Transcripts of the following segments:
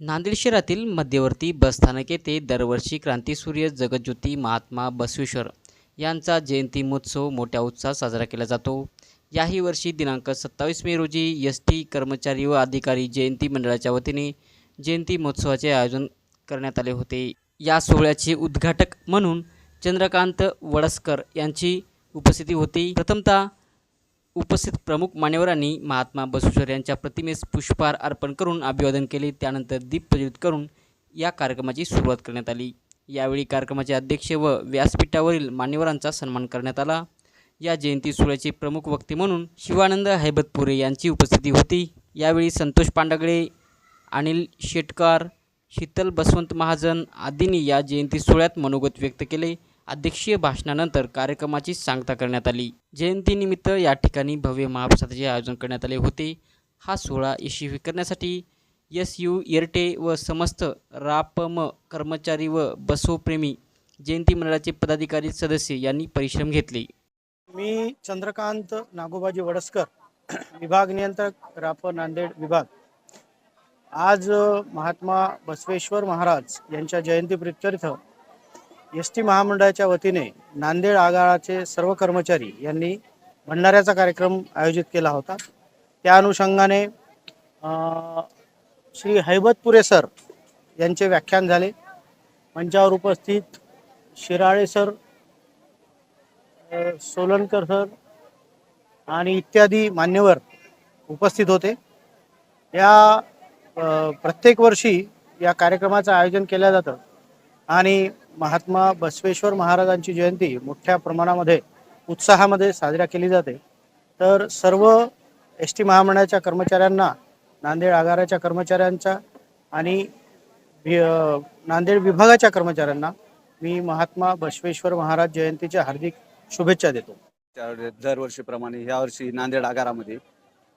नांदेड शहरातील मध्यवर्ती बसस्थानक येथे दरवर्षी क्रांतीसूर्य जगज्योती महात्मा बसवेश्वर यांचा जयंती महोत्सव मोठ्या उत्साहात साजरा केला जातो. याही वर्षी दिनांक सत्तावीस मे रोजी एस टी कर्मचारी व अधिकारी जयंती मंडळाच्या वतीने जयंती महोत्सवाचे आयोजन करण्यात आले होते. या सोहळ्याचे उद्घाटक म्हणून चंद्रकांत वडसकर यांची उपस्थिती होती. प्रथमतः उपस्थित प्रमुख मान्यवरांनी महात्मा बसवेश्वर यांच्या प्रतिमेस पुष्पहार अर्पण करून अभिवादन केले. त्यानंतर दीप प्रज्वलित करून या कार्यक्रमाची सुरुवात करण्यात आली. यावेळी कार्यक्रमाचे अध्यक्ष व व्यासपीठावरील मान्यवरांचा सन्मान करण्यात आला. या जयंती सोहळ्याचे प्रमुख वक्ते म्हणून शिवानंद हैबतपुरे यांची उपस्थिती होती. यावेळी संतोष पांडगळे अनिल शेटकार शीतल बसवंत महाजन आदींनी या जयंती सोहळ्यात मनोगत व्यक्त केले. अध्यक्षीय भाषणानंतर कार्यक्रमाची सांगता करण्यात आली. जयंतीनिमित्त या ठिकाणी भव्य महाप्रसादाचे आयोजन करण्यात आले होते. हा सोहळा यशस्वी करण्यासाठी एस यू एरटे व समस्त रापम कर्मचारी व बसोप्रेमी जयंती मंडळाचे पदाधिकारी सदस्य यांनी परिश्रम घेतले. मी चंद्रकांत नागोबाजी वडसकर विभाग नियंत्रक राप नांदेड विभाग. आज महात्मा बसवेश्वर महाराज यांच्या जयंती प्रित्यर्थ एस टी महामंडळाच्या वतीने नांदेड आगाराचे सर्व कर्मचारी यांनी भंडाऱ्याचा कार्यक्रम आयोजित केला होता. त्या अनुषंगाने श्री हैबतपुरे सर यांचे व्याख्यान झाले. मंचावर उपस्थित शिराळे सर सोलनकर सर आणि इत्यादी मान्यवर उपस्थित होते. या प्रत्येक वर्षी या कार्यक्रमाचं आयोजन केलं जातं आणि महात्मा बसवेश्वर महाराजांची जयंती मोठ्या प्रमाणामध्ये उत्साहामध्ये साजरा केली जाते. तर सर्व एस टी महामंडळाच्या कर्मचाऱ्यांना नांदेड आगाराच्या कर्मचाऱ्यांच्या आणि नांदेड विभागाच्या कर्मचाऱ्यांना मी महात्मा बसवेश्वर महाराज जयंतीच्या हार्दिक शुभेच्छा देतो. त्यावेळी दरवर्षीप्रमाणे यावर्षी नांदेड आगारामध्ये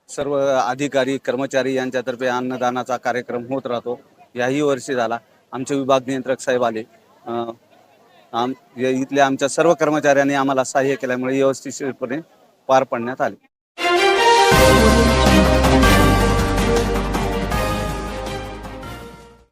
सर्व अधिकारी कर्मचारी यांच्यातर्फे अन्नदानाचा कार्यक्रम होत राहतो. याही वर्षी झाला. आमचे विभाग नियंत्रक साहेब आले. आम इथल्या आमच्या सर्व कर्मचाऱ्यांनी आम्हाला सहाय्य केल्यामुळे व्यवस्थितपणे पार पाडण्यात आले.